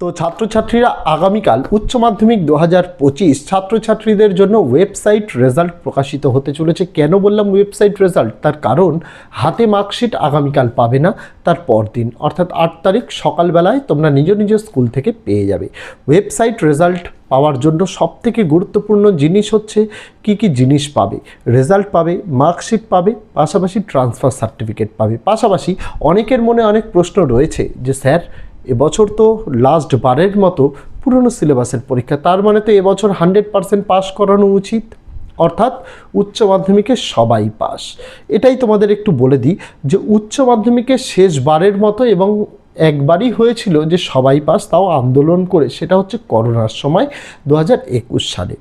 তো ছাত্রছাত্রীরা আগামীকাল উচ্চ মাধ্যমিক দু হাজার পঁচিশ ছাত্রছাত্রীদের জন্য ওয়েবসাইট রেজাল্ট প্রকাশিত হতে চলেছে। কেন বললাম ওয়েবসাইট রেজাল্ট? তার কারণ, হাতে মার্কশিট আগামীকাল পাবে না, তার পরদিন। অর্থাৎ আট তারিখ সকালবেলায় তোমরা নিজ নিজ স্কুল থেকে পেয়ে যাবে। ওয়েবসাইট রেজাল্ট পাওয়ার জন্য সবথেকে গুরুত্বপূর্ণ জিনিস হচ্ছে, কি কি জিনিস পাবে? রেজাল্ট পাবে, মার্কশিট পাবে, পাশাপাশি ট্রান্সফার সার্টিফিকেট পাবে। পাশাপাশি অনেকের মনে অনেক প্রশ্ন রয়েছে যে, স্যার এবছর তো লাস্ট বারের মতো পুরনো সিলেবাসের পরীক্ষা, তার মানে তো এবছর হান্ড্রেড পার্সেন্ট পাস করানো উচিত। অর্থাৎ উচ্চ মাধ্যমিকে সবাই পাস এটাই তোমাদের একটু বলে দিই যে উচ্চ মাধ্যমিকে শেষবারের মতো এবং একবারই হয়েছিল যে সবাই পাস তাও আন্দোলন করে, সেটা হচ্ছে করোনার সময়, দু হাজার একুশ সালে।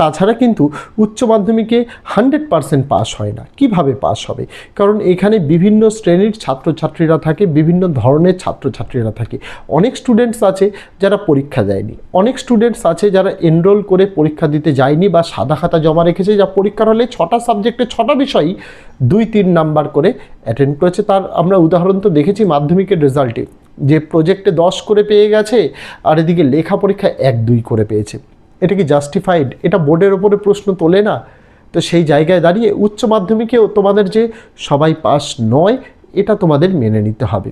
তাছাড়া কিন্তু উচ্চ মাধ্যমিকে হান্ড্রেড পারসেন্ট পাস হয় না। কীভাবে পাস হবে? কারণ এখানে বিভিন্ন শ্রেণির ছাত্রছাত্রীরা থাকে, বিভিন্ন ধরনের ছাত্রছাত্রীরা থাকে। অনেক স্টুডেন্টস আছে যারা পরীক্ষা দেয়নি। অনেক স্টুডেন্টস আছে যারা এনরোল করে পরীক্ষা দিতে যায়নি বা সাদা খাতা জমা রেখেছে যা পরীক্ষার হলে ছটা সাবজেক্টে ছটা বিষয়ই দুই, তিন নাম্বার করে অ্যাটেন্ড করেছে। তার আমরা উদাহরণ তো দেখেছি মাধ্যমিকের রেজাল্টে যে প্রজেক্টে দশ করে পেয়ে গেছে, আর এদিকে লেখা পরীক্ষায় এক, দুই করে পেয়েছে। এটা কি জাস্টিফাইড এটা বোর্ডের ওপরে প্রশ্ন তোলে না? তো সেই জায়গায় দাঁড়িয়ে উচ্চ মাধ্যমিকেও তোমাদের যে সবাই পাস নয়, এটা তোমাদের মেনে নিতে হবে।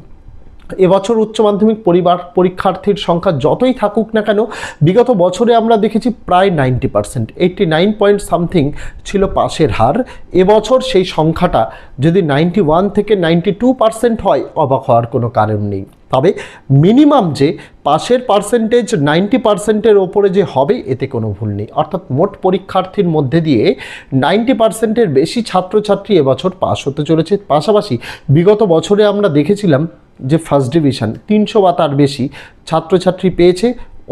এবছর উচ্চ মাধ্যমিক পরিবার পরীক্ষার্থীর সংখ্যা যতই থাকুক না কেন, বিগত বছরে আমরা দেখেছি প্রায় ninety percent eighty nine point something ছিল পাশের হার। এবছর সেই সংখ্যাটা যদি নাইনটি ওয়ান থেকে নাইনটি টু পার্সেন্ট হয়, অবাক হওয়ার কোনো কারণ নেই। তবে মিনিমাম যে পাশের পার্সেন্টেজ নাইনটি পার্সেন্টের ওপরে যে হবে, এতে কোনো ভুল নেই। অর্থাৎ মোট পরীক্ষার্থীর মধ্যে দিয়ে নাইনটি পার্সেন্টের বেশি ছাত্রছাত্রী এবছর পাশ হতে চলেছে। পাশাপাশি বিগত বছরে আমরা দেখেছিলাম যে ফার্স্ট ডিভিশন তিনশো বা তার বেশি ছাত্রছাত্রী পেয়েছে।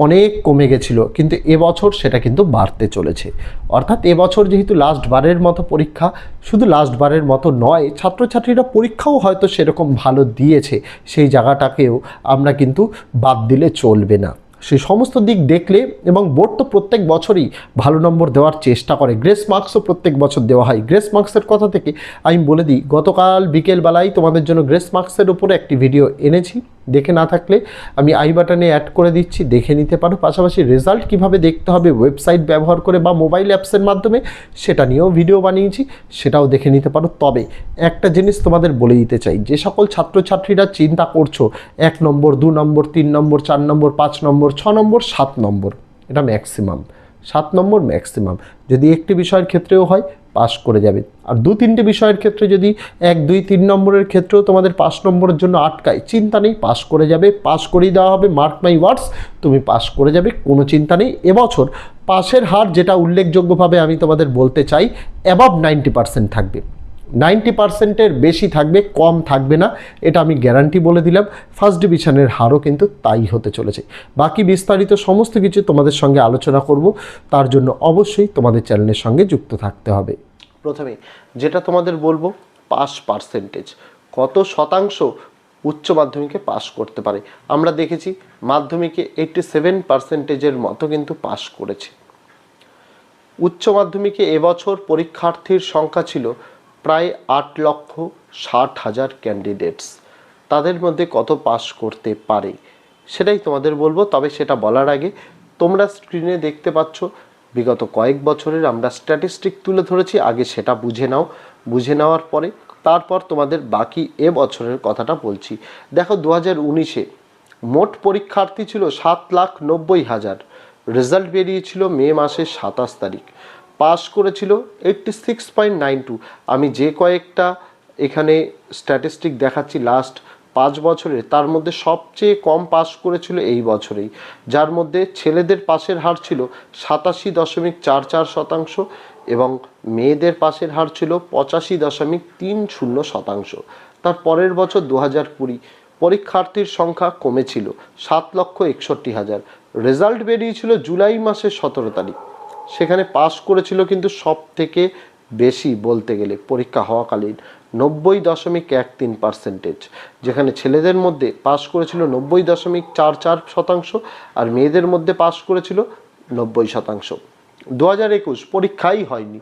অনেক কমে গেছিল, কিন্তু এবছর সেটা কিন্তু বাড়তে চলেছে। অর্থাৎ এবছর যেহেতু লাস্ট বারের মতো পরীক্ষা, শুধু লাস্ট বারের মতো নয়, ছাত্রছাত্রীরা পরীক্ষাও হয়তো সেরকম ভালো দিয়েছে, সেই জায়গাটাকেও আমরা কিন্তু বাদ দিলে চলবে না। সেই সমস্ত দিক দেখলে এবং বোর্ড তো প্রত্যেক বছরই ভালো নম্বর দেওয়ার চেষ্টা করে, গ্রেস মার্কসও প্রত্যেক বছর দেওয়া হয়। গ্রেস মার্কসের কথা থেকে আমি বলে দিই, গতকাল বিকেলবেলায় তোমাদের জন্য গ্রেস মার্কসের উপরে একটি ভিডিও এনেছি। দেখে না থাকলে আমি আই বাটনে অ্যাড করে দিচ্ছি, দেখে নিতে পারো। পাশাপাশি রেজাল্ট কীভাবে দেখতে হবে ওয়েবসাইট ব্যবহার করে বা মোবাইল অ্যাপসের মাধ্যমে, সেটা নিয়েও ভিডিও বানিয়েছি, সেটাও দেখে নিতে পারো। তবে একটা জিনিস তোমাদের বলে দিতে চাই, যে সকল ছাত্রছাত্রীরা চিন্তা করছ, এক নম্বর, দু নম্বর, তিন নম্বর, চার নম্বর, পাঁচ নম্বর, ছ নম্বর, সাত নম্বর, এটা ম্যাক্সিমাম সাত নম্বর ম্যাক্সিমাম যদি একটি বিষয়ের ক্ষেত্রেও হয় পাস করে যাবে। আর দু তিনটে বিষয়ের ক্ষেত্রে যদি এক, দুই, তিন নম্বরের ক্ষেত্রেও তোমাদের পাঁচ নম্বরের জন্য আটকায়, চিন্তা নেই পাস করে যাবে। পাস করেই দেওয়া হবে মার্ক মাই ওয়ার্ডস তুমি পাস করে যাবে, কোনো চিন্তা নেই। এবছর পাশের হার যেটা উল্লেখযোগ্যভাবে আমি তোমাদের বলতে চাই অ্যাবাভ নাইনটি পার্সেন্ট থাকবে। নাইনটি পার্সেন্টের বেশি থাকবে, কম থাকবে না, এটা আমি গ্যারান্টি বলে দিলাম। ফার্স্ট ডিভিশনের হারও কিন্তু তাই হতে চলেছে। বাকি বিস্তারিত সমস্ত কিছু তোমাদের সঙ্গে আলোচনা করব, তার জন্য অবশ্যই তোমাদের চ্যানেলের সঙ্গে যুক্ত থাকতে হবে। প্রথমে, যেটা তোমাদের বলব, পাস পার্সেন্টেজ। কত শতাংশ উচ্চ মাধ্যমিকে পাস করতে পারে? আমরা দেখেছি, মাধ্যমিকে এইটটি সেভেন পার্সেন্টেজের মতো কিন্তু পাস করেছে। উচ্চ মাধ্যমিকে এবছর পরীক্ষার্থীর সংখ্যা ছিল প্রায় আট লক্ষ ষাট হাজার ক্যান্ডিডেটস তাদের মধ্যে কত পাস করতে পারে, সেটাই তোমাদের বলব। তবে সেটা বলার আগে, তোমরা স্ক্রিনে দেখতে পাচ্ছ, বিগত কয়েক বছরের আমরা স্ট্যাটিস্টিক তুলে ধরেছি, আগে সেটা বুঝে নাও। বুঝে নেওয়ার পরে, তারপর তোমাদের বাকি এ বছরের কথাটা বলছি। দেখো দু হাজার উনিশে মোট পরীক্ষার্থী ছিল সাত লাখ নব্বই হাজার। রেজাল্ট বেরিয়েছিল মে মাসের সাতাশ তারিখ। পাস করেছিল eighty six point nine two আমি যে কয়েকটা এখানে স্ট্যাটিস্টিক দেখাচ্ছি লাস্ট পাঁচ বছরে তার মধ্যে সবচেয়ে কম পাস করেছিল এই বছরেই। যার মধ্যে ছেলেদের পাশের হার ছিল সাতাশি দশমিক চার চার শতাংশ এবং মেয়েদের পাশের হার ছিল পঁচাশি দশমিক তিন শূন্য শতাংশ। তার পরের বছর দু হাজার কুড়ি পরীক্ষার্থীর সংখ্যা কমেছিল সাত লক্ষ একষট্টি হাজার। রেজাল্ট বেরিয়েছিল জুলাই মাসের সতেরো তারিখ। সেখানে পাস করেছিল কিন্তু সব থেকে বেশি বলতে গেলে পরীক্ষা হওয়াকালীন নব্বই দশমিক এক তিন পার্সেন্টেজ যেখানে ছেলেদের মধ্যে পাস করেছিল নব্বই দশমিক চার চার শতাংশ আর মেয়েদের মধ্যে পাস করেছিল নব্বই শতাংশ। দু হাজার একুশ পরীক্ষাই হয়নি।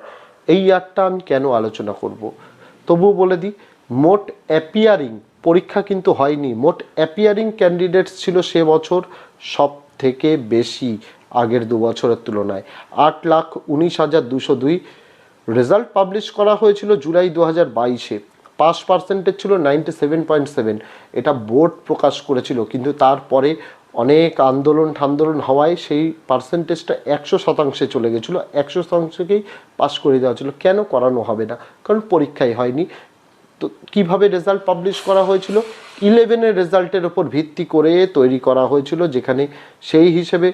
এই ইয়ারটা আমি কেন আলোচনা করব? তবুও বলে দিই, মোট অ্যাপিয়ারিং পরীক্ষা কিন্তু হয়নি। মোট অ্যাপিয়ারিং ক্যান্ডিডেটস ছিল সে বছর সব থেকে বেশি। আগের দু বছরের তুলনায়। আট লাখ উনিশ হাজার দুশো দুই রেজাল্ট পাবলিশ করা হয়েছিল জুলাই দু হাজার বাইশে। পাস পার্সেন্টেজ ছিল নাইনটি সেভেন পয়েন্ট সেভেন। এটা বোর্ড প্রকাশ করেছিল, কিন্তু তারপরে অনেক আন্দোলন ঠান্দোলন হওয়ায় সেই পার্সেন্টেজটা একশো শতাংশে চলে গেছিল। একশো শতাংশকেই পাস করে দেওয়া ছিল কেন করানো হবে না? কারণ পরীক্ষাই হয়নি। তো কীভাবে রেজাল্ট পাবলিশ করা হয়েছিল? ইলেভেনের রেজাল্টের ওপর ভিত্তি করে তৈরি করা হয়েছিল, যেখানে সেই হিসেবে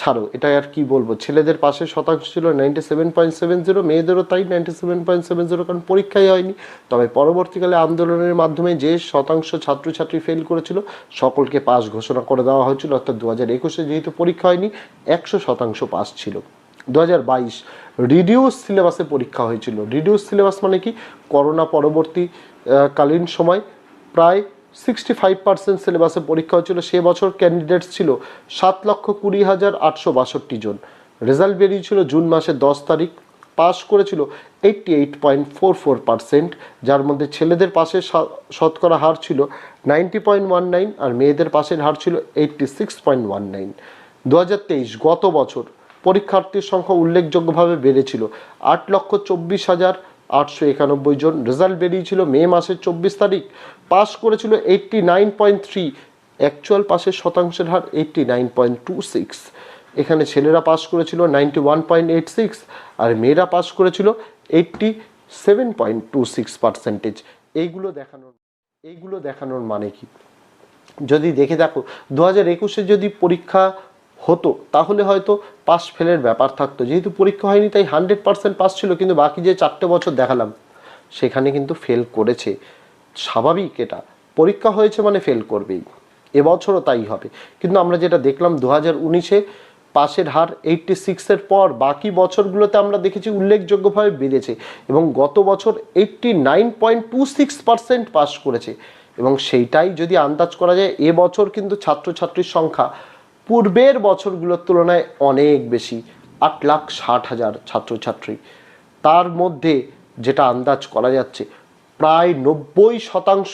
ছাড়ো এটা আর কি বলব? ছেলেদের পাশে শতাংশ ছিল ninety seven point seven zero মেয়েদেরও তাই ninety seven point seven zero কারণ পরীক্ষাই হয়নি। তবে পরবর্তীকালে আন্দোলনের মাধ্যমে যে শতাংশ ছাত্রছাত্রী ফেল করেছিল, সকলকে পাস ঘোষণা করে দেওয়া হয়েছিল। অর্থাৎ দু হাজার একুশে যেহেতু পরীক্ষা হয়নি, একশো শতাংশ পাস ছিল। দু হাজার বাইশ রিডিউস সিলেবাসে পরীক্ষা হয়েছিল। রিডিউস সিলেবাস মানে কি? করোনা পরবর্তী কালীন সময় প্রায় সিক্সটি ফাইভ পার্সেন্ট সিলেবাসে পরীক্ষা হয়েছিল। সে বছর ক্যান্ডিডেটস ছিল সাত লক্ষ কুড়ি হাজার আটশো বাষট্টি জন। রেজাল্ট বেরিয়েছিল জুন মাসের দশ তারিখ। পাস করেছিল eighty eight point four four percent যার মধ্যে ছেলেদের পাশে শতকরা হার ছিল নাইনটি পয়েন্ট ওয়ান নাইন আর মেয়েদের পাশের হার ছিল eighty six point one nine দু হাজার তেইশ গত বছর পরীক্ষার্থীর সংখ্যা উল্লেখযোগ্যভাবে বেড়েছিল। আট লক্ষ চব্বিশ হাজার আটশো একানব্বই জন রেজাল্ট বেরিয়েছিল মে মাসের চব্বিশ তারিখ। পাস করেছিল eighty nine point three. Actual পাসের শতাংশের হার eighty nine point two six. এখানে ছেলেরা পাস করেছিল ninety one point eight six আর মেয়েরা পাস করেছিল eighty seven point two six percentage. এইগুলো দেখানোর এইগুলো দেখানোর মানে কি? যদি দেখে দেখো, দু হাজার একুশে যদি পরীক্ষা হতো। তাহলে হয়তো পাস ফেলের ব্যাপার থাকতো। যেহেতু পরীক্ষা হয়নি, তাই হান্ড্রেড পার্সেন্ট পাস ছিল, কিন্তু বাকি যে চারটে বছর দেখালাম, সেখানে কিন্তু ফেল করেছে। স্বাভাবিক এটা। পরীক্ষা হয়েছে মানে ফেল করবেই। এবছরও তাই হবে। কিন্তু আমরা যেটা দেখলাম দু হাজার উনিশে পাশের হার এইটটি সিক্সের পর বাকি বছরগুলোতে আমরা দেখেছি উল্লেখযোগ্যভাবে বেড়েছে এবং গত বছর eighty nine point two six percent pass করেছে। এবং সেইটাই যদি আন্দাজ করা যায়, এবছর কিন্তু ছাত্রছাত্রীর সংখ্যা পূর্বের বছরগুলোর তুলনায় অনেক বেশি, আট লাখ ষাট হাজার ছাত্রছাত্রী। তার মধ্যে যেটা আন্দাজ করা যাচ্ছে, প্রায় নব্বই শতাংশ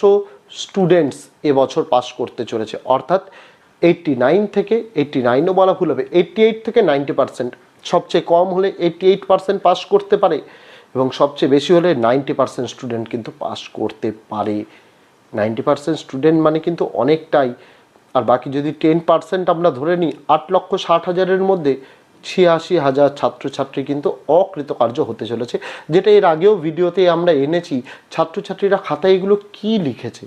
স্টুডেন্টস এবছর পাস করতে চলেছে। অর্থাৎ এইটটি নাইন থেকে এইটটি নাইনও বলা ভুল হবে এইটটি এইট থেকে নাইনটি পার্সেন্ট সবচেয়ে কম হলে এইটটি এইট পার্সেন্ট পাস করতে পারে এবং সবচেয়ে বেশি হলে নাইনটি পার্সেন্ট স্টুডেন্ট কিন্তু পাস করতে পারে। নাইনটি পার্সেন্ট স্টুডেন্ট মানে কিন্তু অনেকটাই। আর বাকি যদি টেন পার্সেন্ট আমরা ধরে নিই, আট লক্ষ ষাট হাজারের মধ্যে ছিয়াশি হাজার ছাত্রছাত্রী কিন্তু অকৃতকার্য হতে চলেছে, যেটা এর আগেও ভিডিওতে আমরা এনেছি, ছাত্রছাত্রীরা খাতায় এগুলো কী লিখেছে?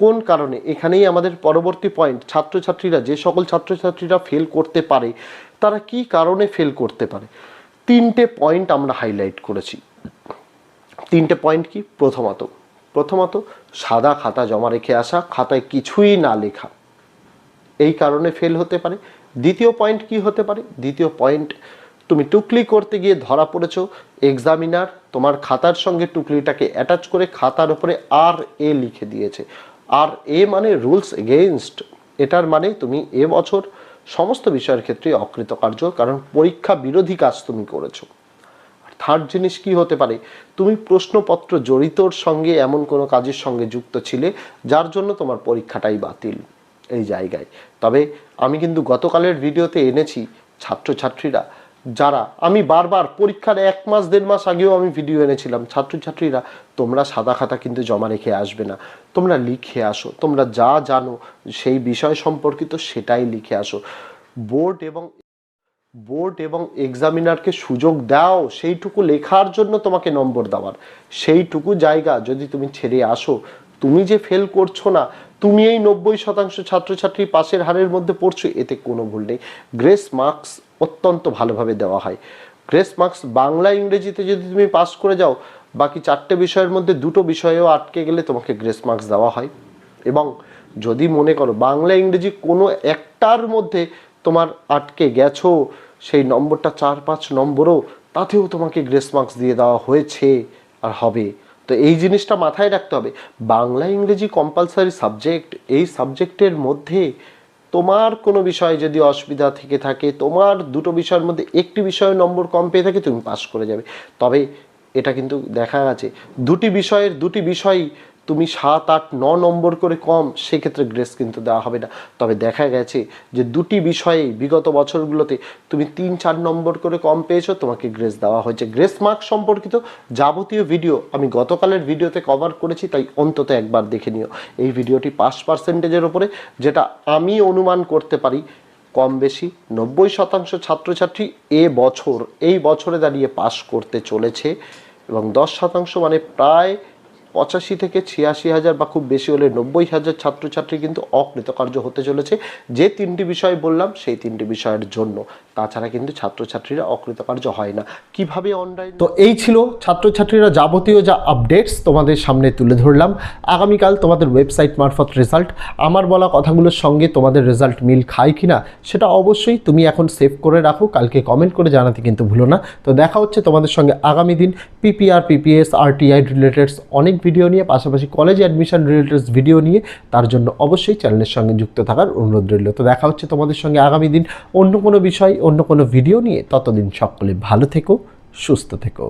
কোন কারণে? এখানেই আমাদের পরবর্তী পয়েন্ট ছাত্রছাত্রীরা, যে সকল ছাত্রছাত্রীরা ফেল করতে পারে, তারা কি কারণে ফেল করতে পারে? তিনটে পয়েন্ট আমরা হাইলাইট করেছি। তিনটে পয়েন্ট কি? প্রথমত প্রথমত, সাদা খাতা জমা রেখে আসা, খাতায় কিছুই না লেখা। এই কারণে ফেল হতে পারে। দ্বিতীয় পয়েন্ট কি হতে পারে? দ্বিতীয় পয়েন্ট তুমি টুকলি করতে গিয়ে ধরা পড়েছ এক্সামিনার তোমার খাতার সঙ্গে টুকলিটাকে অ্যাটাচ করে খাতার উপরে আর এ লিখে দিয়েছে। আর এ মানে রুলস এগেইনস্ট এটার মানে তুমি এ বছর সমস্ত বিষয়ের ক্ষেত্রে অকৃতকার্য, কারণ পরীক্ষা বিরোধী কাজ তুমি করেছ। থার্ড জিনিস কি হতে পারে? তুমি প্রশ্নপত্র জড়িতর সঙ্গে এমন কোনো কাজের সঙ্গে যুক্ত ছিলে, যার জন্য তোমার পরীক্ষাটাই বাতিল? এই জায়গায়। তবে আমি কিন্তু গতকালের ভিডিওতে এনেছি ছাত্রছাত্রীরা, যারা আমি বারবার পরীক্ষার এক মাস, দেড় মাস আগেও আমি ভিডিও এনেছিলাম, ছাত্রছাত্রীরা, তোমরা সাদা খাতা কিন্তু জমা রেখে আসবে না। তোমরা লিখে আসো, তোমরা যা জানো, সেই বিষয় সম্পর্কিত সেটাই লিখে আসো। বোর্ড এবং বোর্ড এবং এক্সামিনারকে সুযোগ দাও, সেইটুকু লেখার জন্য তোমাকে নম্বর দেওয়ার। সেইটুকু জায়গা যদি তুমি ছেড়ে আসো, তুমি যে ফেল করছ না, তুমি এই নব্বই শতাংশ ছাত্রছাত্রী পাশের হারের মধ্যে পড়ছো, এতে কোনো ভুল নেই। গ্রেস মার্কস অত্যন্ত ভালোভাবে দেওয়া হয়। গ্রেস মার্কস বাংলা ইংরেজিতে যদি তুমি পাস করে যাও, বাকি চারটে বিষয়ের মধ্যে দুটো বিষয়েও আটকে গেলে তোমাকে গ্রেস মার্কস দেওয়া হয়। এবং যদি মনে করো বাংলা ইংরেজি কোনো একটার মধ্যে তোমার আটকে গেছো, সেই নম্বরটা চার পাঁচ নম্বরও তাতেও তোমাকে গ্রেস মার্কস দিয়ে দেওয়া হয়েছে আর হবে। তো এই জিনিসটা মাথায় রাখতে হবে। বাংলা, ইংরেজি কম্পালসারি সাবজেক্ট এই সাবজেক্টের মধ্যে তোমার কোনো বিষয়ে যদি অসুবিধা থেকে থাকে, তোমার দুটো বিষয়ের মধ্যে একটি বিষয়ে নম্বর কম পেয়ে থাকে, তুমি পাস করে যাবে। তবে এটা কিন্তু দেখা গেছে দুটি বিষয়ের দুটি বিষয়ই তুমি সাত আট ন নম্বর করে কম, সেক্ষেত্রে গ্রেস কিন্তু দেওয়া হবে না। তবে দেখা গেছে যে দুটি বিষয়েই বিগত বছরগুলোতে তুমি তিন, চার নম্বর করে কম পেয়েছ, তোমাকে গ্রেস দেওয়া হয়েছে। গ্রেস মার্ক সম্পর্কিত যাবতীয় ভিডিও আমি গতকালের ভিডিওতে কভার করেছি, তাই অন্তত একবার দেখে নিও। এই ভিডিওটি পাস পার্সেন্টেজের ওপরে যেটা আমি অনুমান করতে পারি কম বেশি নব্বই শতাংশ ছাত্রছাত্রী এ বছর, এই বছরে দাঁড়িয়ে পাশ করতে চলেছে এবং দশ শতাংশ মানে প্রায় পঁচাশি থেকে ছিয়াশি হাজার বা খুব বেশি হলে নব্বই হাজার ছাত্রছাত্রী কিন্তু অকৃতকার্য হতে চলেছে। যে তিনটি বিষয় বললাম, সেই তিনটি বিষয়ের জন্য। তাছাড়া কিন্তু ছাত্রছাত্রীরা অকৃতকার্য হয় না। কীভাবে অনলাইন তো এই ছিল ছাত্রছাত্রীরা যাবতীয় যা আপডেটস তোমাদের সামনে তুলে ধরলাম। আগামীকাল তোমাদের ওয়েবসাইট মারফত রেজাল্ট আমার বলা কথাগুলোর সঙ্গে তোমাদের রেজাল্ট মিল খায় কিনা, সেটা অবশ্যই তুমি এখন সেভ করে রাখো। কালকে কমেন্ট করে জানাতে কিন্তু ভুলো না। তো দেখা হচ্ছে তোমাদের সঙ্গে আগামী দিন। পিপিআর পিপিএস আরটিআই রিলেটেডস অনেক ভিডিও নিয়ে, পাশাপাশি কলেজ অ্যাডমিশন রিলেটেড ভিডিও নিয়ে তার জন্য অবশ্যই চ্যানেলের সঙ্গে যুক্ত থাকার অনুরোধ রইল। তো দেখা হচ্ছে তোমাদের সঙ্গে আগামী দিন অন্য কোনো বিষয়, অন্য কোনো ভিডিও নিয়ে। ততদিন সকলে ভালো থেকো, সুস্থ থেকো।